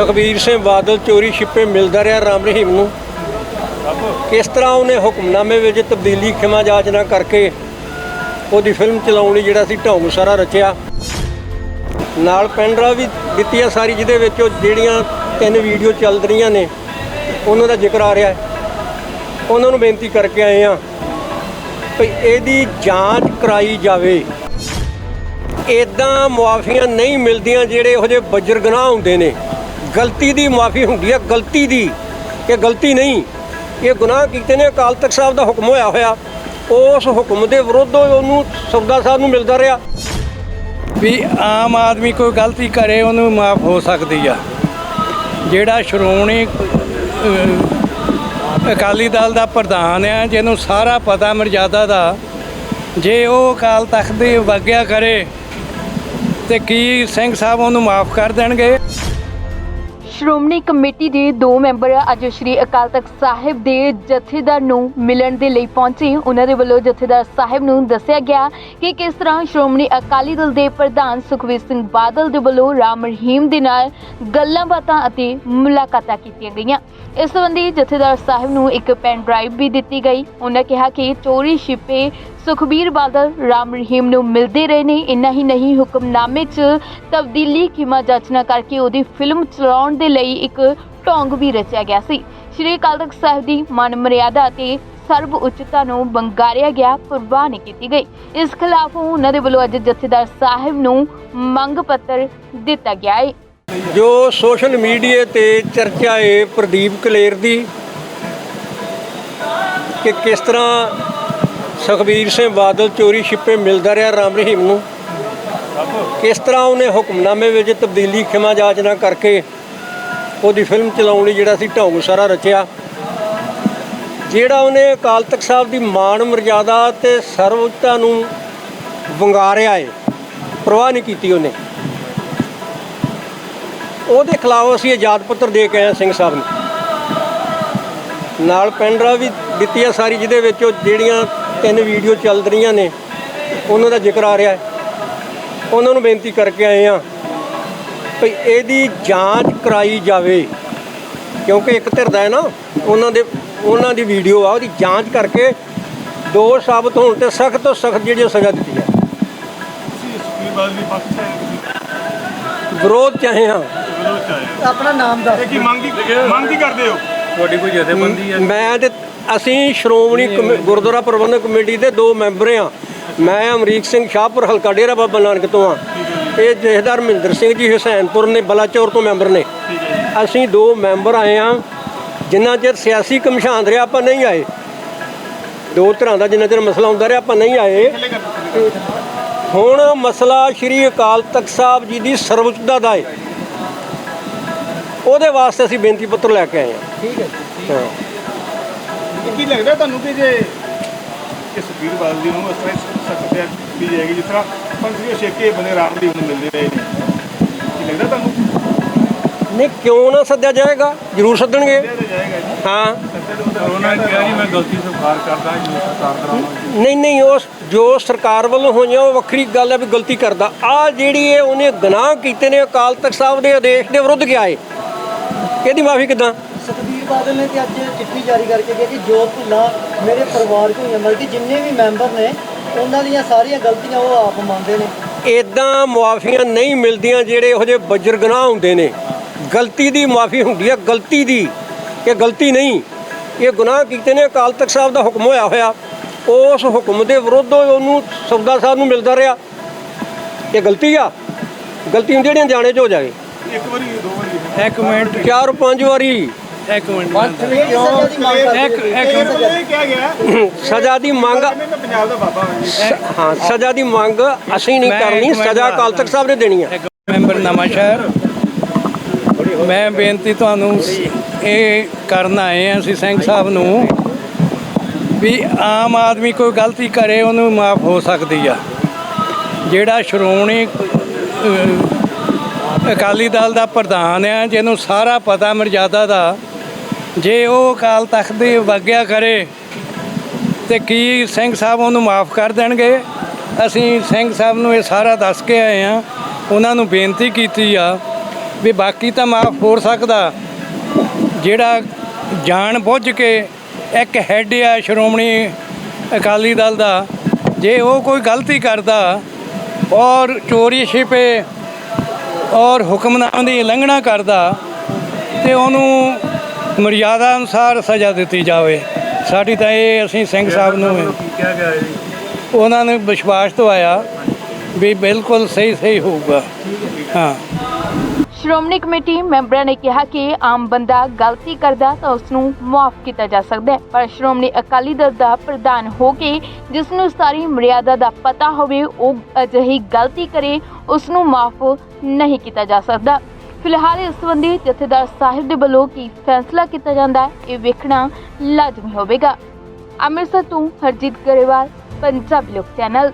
ਸੁਖਬੀਰ ਸਿੰਘ ਬਾਦਲ ਚੋਰੀ ਛਿਪੇ ਮਿਲਦਾ ਰਿਹਾ ਰਾਮ ਰਹੀਮ ਨੂੰ। ਕਿਸ ਤਰ੍ਹਾਂ ਉਹਨੇ ਹੁਕਮਨਾਮੇ ਵਿੱਚ ਤਬਦੀਲੀ ਖਿਮਾ ਜਾਚਨਾ ਕਰਕੇ ਉਹਦੀ ਫਿਲਮ ਚਲਾਉਣ ਲਈ ਜਿਹੜਾ ਸੀ ਢੌਂਗ ਸਾਰਾ ਰਚਿਆ। ਨਾਲ ਪੈਂਡਰਾ ਵੀ ਦਿੱਤੀ ਆ ਸਾਰੀ, ਜਿਹਦੇ ਵਿੱਚ ਉਹ ਜਿਹੜੀਆਂ ਤਿੰਨ ਵੀਡੀਓ ਚੱਲ ਰਹੀਆਂ ਨੇ, ਉਹਨਾਂ ਦਾ ਜ਼ਿਕਰ ਆ ਰਿਹਾ ਉਹਨਾਂ ਨੂੰ ਬੇਨਤੀ ਕਰਕੇ ਆਏ ਆ ਵੀ ਇਹਦੀ ਜਾਂਚ ਕਰਾਈ ਜਾਵੇ। ਇਦਾਂ ਮੁਆਫੀਆਂ ਨਹੀਂ ਮਿਲਦੀਆਂ ਜਿਹੜੇ ਇਹੋ ਜਿਹੇ ਬਜਰਗਨਾਹ ਗੁਨਾਹ ਹੁੰਦੇ ਨੇ। ਗਲਤੀ ਦੀ ਮਾਫ਼ੀ ਹੁੰਦੀ ਹੈ, ਗਲਤੀ ਦੀ। ਇਹ ਗਲਤੀ ਨਹੀਂ। ਇਹ ਗੁਨਾਹ ਕੀਤੇ ਨੇ, ਅਕਾਲ ਤਖਤ ਸਾਹਿਬ ਦਾ ਹੁਕਮ ਹੋਇਆ ਹੋਇਆ। ਉਸ ਹੁਕਮ ਦੇ ਵਿਰੁੱਧ ਉਹਨੂੰ ਸਬਦਾ ਸਾਹਿਬ ਨੂੰ ਮਿਲਦਾ ਰਿਹਾ। ਵੀ ਆਮ ਆਦਮੀ ਕੋਈ ਗਲਤੀ ਕਰੇ, ਉਹਨੂੰ ਮਾਫ ਹੋ ਸਕਦੀ ਆ। ਜਿਹੜਾ ਸ਼੍ਰੋਮਣੀ ਅਕਾਲੀ ਦਲ ਦਾ ਪ੍ਰਧਾਨ ਆ, ਜਿਹਨੂੰ ਸਾਰਾ ਪਤਾ ਮਰਜ਼ਾਦਾ ਦਾ, ਜੇ ਉਹ ਅਕਾਲ ਤਖਤ ਦੀ ਵਾਗਿਆ ਕਰੇ, ਤੇ ਕੀ ਸਿੰਘ ਸਾਹਿਬ ਉਹਨੂੰ ਮਾਫ ਕਰ ਦੇਣਗੇ? ਸ਼੍ਰੋਮਣੀ ਕਮੇਟੀ ਦੇ ਦੋ ਮੈਂਬਰ ਅੱਜ ਸ਼੍ਰੀ ਅਕਾਲ ਤਖਤ ਸਾਹਿਬ ਦੇ ਜਥੇਦਾਰ ਨੂੰ ਮਿਲਣ ਦੇ ਲਈ ਪਹੁੰਚੇ। ਉਹਨਾਂ ਦੇ ਵੱਲੋਂ ਜਥੇਦਾਰ ਸਾਹਿਬ ਨੂੰ ਦੱਸਿਆ ਗਿਆ ਕਿ ਕਿਸ ਤਰ੍ਹਾਂ ਸ਼੍ਰੋਮਣੀ ਅਕਾਲੀ ਦਲ ਦੇ ਪ੍ਰਧਾਨ ਸੁਖਵੀਰ ਸਿੰਘ ਬਾਦਲ ਦੇ ਵੱਲੋਂ ਰਾਮ ਰਹੀਮ ਦੇ ਨਾਲ ਗੱਲਾਂ ਬਾਤਾਂ ਅਤੇ ਮੁਲਾਕਾਤਾਂ ਕੀਤੀਆਂ ਗਈਆਂ। ਇਸ ਸੰਬੰਧੀ ਜਥੇਦਾਰ ਸਾਹਿਬ ਨੂੰ ਇੱਕ ਪੈਨ ਡਰਾਈਵ ਵੀ ਦਿੱਤੀ ਗਈ। ਉਹਨਾਂ ਕਿਹਾ ਕਿ ਚੋਰੀ, ਛਿਪੇ ਸੁਖਬੀਰ ਬਾਦਲ, ਰਾਮ ਰਹੀਮ ਨੂੰ ਮਿਲਦੇ ਰਹੇ ਨੇ। ਇੰਨਾ ਹੀ ਨਹੀਂ, ਹੁਕਮਨਾਮੇ 'ਚ ਤਬਦੀਲੀ ਖਿਮਾ ਜਾਚਨਾ ਕਰਕੇ ਉਹਦੀ ਫਿਲਮ ਚਲਾਉਣ ਦੇ ਲਈ ਇੱਕ ਢੋਂਗ ਵੀ ਰਚਿਆ ਗਿਆ ਸੀ। ਸ਼੍ਰੀ ਅਕਾਲ ਤਖਤ ਸਾਹਿਬ ਦੀ ਮਾਨ ਮਰਿਆਦਾ ਅਤੇ ਸਰਬ ਉੱਚਤਾ ਨੂੰ ਬੰਗਾਰਿਆ ਗਿਆ ਪਰਵਾਹ ਨਹੀਂ ਕੀਤੀ ਗਈ। ਇਸ ਖਿਲਾਫ ਉਹਨਾਂ ਦੇ ਵੱਲੋਂ ਅੱਜ ਜਥੇਦਾਰ ਸਾਹਿਬ ਨੂੰ ਮੰਗ ਪੱਤਰ ਦਿੱਤਾ ਗਿਆ ਹੈ ਜੋ ਸੋਸ਼ਲ ਮੀਡੀਆ ਤੇ ਚਰਚਾ ਹੈ ਪ੍ਰਦੀਪ ਕਲੇਰ ਦੀ ਕਿ ਕਿਸ ਤਰ੍ਹਾਂ ਸੁਖਬੀਰ ਸਿੰਘ ਬਾਦਲ ਚੋਰੀ ਛਿਪੇ ਮਿਲਦਾ ਰਿਹਾ ਰਾਮ ਰਹੀਮ ਨੂੰ। ਕਿਸ ਤਰ੍ਹਾਂ ਉਹਨੇ ਹੁਕਮਨਾਮੇ ਵਿੱਚ ਤਬਦੀਲੀ ਖਿਮਾ ਜਾਚਨਾ ਕਰਕੇ ਉਹਦੀ ਫਿਲਮ ਚਲਾਉਣ ਲਈ ਜਿਹੜਾ ਸੀ ਢੌਂਗ ਸਾਰਾ ਰਚਿਆ। ਜਿਹੜਾ ਉਹਨੇ ਅਕਾਲ ਤਖਤ ਸਾਹਿਬ ਦੀ ਮਾਣ, ਮਰਜ਼ਾਦਾ ਤੇ ਸਰਵਉੱਚਤਾ ਨੂੰ ਵੰਗਾਰਿਆ ਏ, ਪਰਵਾਹ ਨਹੀਂ ਕੀਤੀ ਉਹਨੇ। ਉਹਦੇ ਖਿਲਾਫ ਅਸੀਂ ਆਜ਼ਾਦ ਪੱਤਰ ਦੇ ਕੇ ਆਏ ਹਾਂ ਸਿੰਘ ਸਾਹਿਬ ਨੂੰ। ਨਾਲ ਪੈਂਡਰਾ ਵੀ ਦਿੱਤੀ ਆ ਸਾਰੀ ਜਿਹਦੇ ਵਿੱਚ ਉਹ ਜਿਹੜੀਆਂ ਤਿੰਨ ਵੀਡੀਓ ਚੱਲ ਰਹੀਆਂ ਨੇ। ਉਹਨਾਂ ਦਾ ਜ਼ਿਕਰ ਆ ਰਿਹਾ ਹੈ। ਉਹਨਾਂ ਨੂੰ ਬੇਨਤੀ ਕਰਕੇ ਆਏ ਆ ਵੀ ਇਹਦੀ ਜਾਂਚ ਕਰਾਈ ਜਾਵੇ। ਕਿਉਂਕਿ ਇੱਕ ਧਿਰ ਦਾ ਹੈ ਨਾ ਉਹਨਾਂ ਦੇ ਉਹਨਾਂ ਦੀ ਵੀਡੀਓ ਆ ਉਹਦੀ ਜਾਂਚ ਕਰਕੇ ਦੋਸ਼ ਸਾਬਤ ਹੋਣ ਤੇ ਸਖਤ ਤੋਂ ਸਖਤ ਜਿਹੜੀ ਉਹ ਸਜ਼ਾ ਦਿੱਤੀ ਹੈ ਦੀ ਹੈ ਤੁਸੀਂ ਵਿਰੋਧ ਚਾਹੇ ਹਾਂ ਹੋ। ਆਪਣਾ ਨਾਮ ਦੱਸ ਕੀ ਮੰਗ ਕੀ ਮੰਗ ਕੀ ਕਰਦੇ ਹੋ। ਤੁਹਾਡੀ ਕੋਈ ਜਥੇਬੰਦੀ ਮੈਂ ਤੇ ਅਸੀਂ ਸ਼੍ਰੋਮਣੀ ਕਮੇ- ਗੁਰਦੁਆਰਾ ਪ੍ਰਬੰਧਕ ਕਮੇਟੀ ਦੇ ਦੋ ਮੈਂਬਰ ਆ ਮੈਂ ਅਮਰੀਕ ਸਿੰਘ ਸ਼ਾਹਪੁਰ ਹਲਕਾ ਡੇਰਾ ਬਾਬਾ ਨਾਨਕ ਤੋਂ ਆ ਇਹ ਜਥੇਦਾਰ ਮਹਿੰਦਰ ਸਿੰਘ ਜੀ ਹੁਸੈਨਪੁਰ ਨੇ ਬਲਾਚੌਰ ਤੋਂ ਮੈਂਬਰ ਨੇ। ਅਸੀਂ ਦੋ ਮੈਂਬਰ ਆਏ ਆ ਜਿੰਨਾ ਚਿਰ ਸਿਆਸੀ ਕਮਿਸ਼ਨ ਰਿਹਾ ਆਪਾਂ ਨਹੀਂ ਆਏ। ਦੋ ਤਰ੍ਹਾਂ ਦਾ ਜਿੰਨਾ ਚਿਰ ਮਸਲਾ ਹੁੰਦਾ ਰਿਹਾ ਆਪਾਂ ਨਹੀਂ ਆਏ। ਹੁਣ ਮਸਲਾ ਸ਼੍ਰੀ ਅਕਾਲ ਤਖਤ ਸਾਹਿਬ ਜੀ ਦੀ ਸਰਵਉੱਚਤਾ ਦਾ ਹੈ ਉਹਦੇ ਵਾਸਤੇ ਅਸੀਂ ਬੇਨਤੀ ਪੱਤਰ ਲੈ ਕੇ ਆਏ ਆ ਠੀਕ ਹੈ। ਕੀ ਲੱਗਦਾ ਤੁਹਾਨੂੰ ਕਿ ਜੇ ਕਿ ਸੁਖਬੀਰ ਬਾਦਲ ਜੀ ਨੂੰ ਇਸ ਤਰ੍ਹਾਂ ਸਖਤ ਕੀਤੀ ਜਾਏਗੀ ਜਿਸ ਤਰ੍ਹਾਂ ਪੰਥੀ ਛੇਕੇ ਬਨੇ ਰਾਮ ਦੀ ਨੂੰ ਮਿਲਦੇ ਰਹੇ ਨੇ। ਕੀ ਲੱਗਦਾ ਤੁਹਾਨੂੰ? ਨਹੀਂ ਕਿਉਂ ਨਾ ਸੱਦਿਆ ਜਾਏਗਾ? ਜ਼ਰੂਰ ਸੱਦਣਗੇ। ਹਾਂ। ਉਹਨਾਂ ਨੇ ਕਿਹਾ ਜੀ ਮੈਂ ਗਲਤੀ ਸਵਾਰ ਕਰਦਾ ਜੀ ਸਰਕਾਰ ਕਰਾਵਾਂਗੀ ਨਹੀਂ ਨਹੀਂ ਉਸ ਜੋ ਸਰਕਾਰ ਵੱਲੋਂ ਹੋਈਆਂ ਉਹ ਵੱਖਰੀ ਗੱਲ ਹੈ ਵੀ ਗਲਤੀ ਕਰਦਾ। ਆ ਜਿਹੜੀ ਇਹ ਉਹਨੇ ਗੁਨਾਹ ਕੀਤੇ ਨੇ ਅਕਾਲ ਤਖਤ ਸਾਹਿਬ ਦੇ ਆਦੇਸ਼ ਦੇ ਵਿਰੁੱਧ ਗਿਆ ਏ। ਇਹਦੀ ਮਾਫੀ ਕਿਦਾਂ? ਸੁਖਬੀਰ ਬਾਦਲ ਨੇ ਤੇ ਅੱਜ ਚਿੱਠੀ ਜਾਰੀ ਕਰਕੇ ਕਿਹਾ ਕਿ ਜੋ ਭੁੱਲਾਂ ਮੇਰੇ ਪਰਿਵਾਰ ਕੋਲ ਬਲਕਿ ਜਿੰਨੇ ਵੀ ਮੈਂਬਰ ਨੇ ਉਹਨਾਂ ਦੀਆਂ ਸਾਰੀਆਂ ਗਲਤੀਆਂ ਉਹ ਆਪ ਮੰਨਦੇ ਨੇ। ਇਦਾਂ ਮੁਆਫੀਆਂ ਨਹੀਂ ਮਿਲਦੀਆਂ ਜਿਹੜੇ ਇਹੋ ਜਿਹੇ ਬੱਜਰ ਗੁਨਾਹ ਹੁੰਦੇ ਨੇ। ਗਲਤੀ ਦੀ ਮੁਆਫੀ ਹੁੰਦੀ ਹੈ ਗਲਤੀ ਦੀ। ਇਹ ਗਲਤੀ ਨਹੀਂ। ਇਹ ਗੁਨਾਹ ਕੀਤੇ ਨੇ ਅਕਾਲ ਤਖਤ ਸਾਹਿਬ ਦਾ ਹੁਕਮ ਹੋਇਆ ਹੋਇਆ। ਉਸ ਹੁਕਮ ਦੇ ਵਿਰੁੱਧ ਉਹਨੂੰ ਸਬਦਾ ਸਾਹਿਬ ਨੂੰ ਮਿਲਦਾ ਰਿਹਾ। ਇਹ ਗਲਤੀ ਆ। ਗਲਤੀ ਜਿਹੜੀਆਂ ਜਾਣੇ 'ਚ ਹੋ ਜਾਵੇ ਇੱਕ ਵਾਰੀ ਦੋ ਵਾਰੀ। ਇੱਕ ਮਿੰਟ ਚਾਰ ਪੰਜ ਵਾਰੀ। ਇੱਕ ਮਿੰਟ। ਕਿਹੜੀ ਸਜ਼ਾ ਦੀ ਮੰਗ ਕਰਦੇ ਇੱਕ- ਹੋ? ਇਹ ਕਿਹਾ ਗਿਆ ਸਜ਼ਾ ਦੀ ਮੰਗ ਕਹਿੰਦੇ ਮੈਂ ਪੰਜਾਬ ਦਾ ਬਾਬਾ ਹਾਂ ਜੀ। ਹਾਂ ਸਜ਼ਾ ਦੀ ਮੰਗ ਅਸੀਂ ਨਹੀਂ ਮੈਂ ਕਰਨੀ ਮਿੰਟ ਸਜ਼ਾ ਅਕਾਲ ਤਖਤ ਸਾਹਿਬ ਨੇ ਦੇਣੀ ਆ। ਇੱਕ ਮੈਂਬਰ ਨਵਾਂ ਸ਼ਹਿਰ। ਮੈਂ ਬੇਨਤੀ ਤੁਹਾਨੂੰ ਇਹ ਕਰਨ ਆਏ ਹਾਂ ਅਸੀਂ ਸਿੰਘ ਸਾਹਿਬ ਨੂੰ ਵੀ ਆਮ ਆਦਮੀ ਕੋਈ ਗਲਤੀ ਕਰੇ ਉਹਨੂੰ ਮਾਫ ਹੋ ਸਕਦੀ ਆ। ਜਿਹੜਾ ਸ਼੍ਰੋਮਣੀ ਅਹ, ਅਕਾਲੀ ਦਲ ਦਾ ਪ੍ਰਧਾਨ ਆ, ਜਿਹਨੂੰ ਸਾਰਾ ਪਤਾ ਮਰਜ਼ਾਦਾ ਦਾ। ਜੇ ਉਹ ਅਕਾਲ ਤਖਤ ਦੀ ਵਾਗਿਆ ਕਰੇ, ਤੇ ਕੀ ਸਿੰਘ ਸਾਹਿਬ ਉਹਨੂੰ ਮਾਫ ਕਰ ਦੇਣਗੇ? ਅਸੀਂ ਸਿੰਘ ਸਾਹਿਬ ਨੂੰ ਇਹ ਸਾਰਾ ਦੱਸ ਕੇ ਆਏ ਆ, ਉਹਨਾਂ ਨੂੰ ਬੇਨਤੀ ਕੀਤੀ ਆ ਵੀ ਬਾਕੀ ਤਾਂ ਮਾਫ ਹੋ ਸਕਦਾ। ਜਿਹੜਾ ਜਾਣ ਬੁੱਝ ਕੇ ਇੱਕ ਹੈੱਡ ਆ ਸ਼੍ਰੋਮਣੀ ਅਕਾਲੀ ਦਲ ਦਾ, ਜੇ ਉਹ ਕੋਈ ਗਲਤੀ ਕਰਦਾ ਔਰ ਚੋਰੀ ਛਿਪੇ ਔਰ ਹੁਕਮਨਾਮੇ ਦੀ ਉਲੰਘਣਾ ਕਰਦਾ ਤੇ ਉਹਨੂੰ ਮਰਿਆਦਾ ਅਨੁਸਾਰ ਸਜ਼ਾ ਦਿੱਤੀ ਜਾਵੇ। ਸਾਡੀ ਤਾਂ ਇਹ ਅਸੀਂ ਸਿੰਘ ਸਾਹਿਬ ਨੂੰ ਕਿਹਾ ਗਿਆ ਜੀ ਉਹਨਾਂ ਨੇ ਵਿਸ਼ਵਾਸ ਦਵਾਇਆ ਵੀ ਬਿਲਕੁਲ ਸਹੀ ਸਹੀ ਹੋਊਗਾ। ਹਾਂ। ਸ਼੍ਰੋਮਣੀ ਕਮੇਟੀ ਮੈਂਬਰਾਂ ਨੇ ਕਿਹਾ ਕਿ ਆਮ ਬੰਦਾ ਗਲਤੀ ਕਰਦਾ ਤਾਂ ਉਸ ਨੂੰ ਮਾਫ ਕੀਤਾ ਜਾ ਸਕਦਾ ਹੈ। ਪਰ ਸ਼੍ਰੋਮਣੀ ਅਕਾਲੀ ਦਲ ਦਾ ਪ੍ਰਧਾਨ ਹੋ ਕੇ ਜਿਸ ਨੂੰ ਸਾਰੀ ਮਰਿਆਦਾ ਦਾ ਪਤਾ ਹੋਵੇ, ਉਹ ਅਜਿਹੀ ਗਲਤੀ ਕਰੇ ਉਸ ਨੂੰ ਮਾਫ ਨਹੀਂ ਕੀਤਾ ਜਾ ਸਕਦਾ। ਫਿਲਹਾਲ ਇਸ ਸੰਬੰਧੀ ਜਥੇਦਾਰ ਸਾਹਿਬ ਦੇ ਵੱਲੋਂ ਕੀ ਫੈਸਲਾ ਕੀਤਾ ਜਾਂਦਾ ਹੈ, ਇਹ ਵੇਖਣਾ ਲਾਜ਼ਮੀ ਹੋਵੇਗਾ। ਅੰਮ੍ਰਿਤਸਰ ਤੋਂ ਹਰਜੀਤ ਗਰੇਵਾਲ, ਪੰਜਾਬੀ ਲੋਕ ਚੈਨਲ।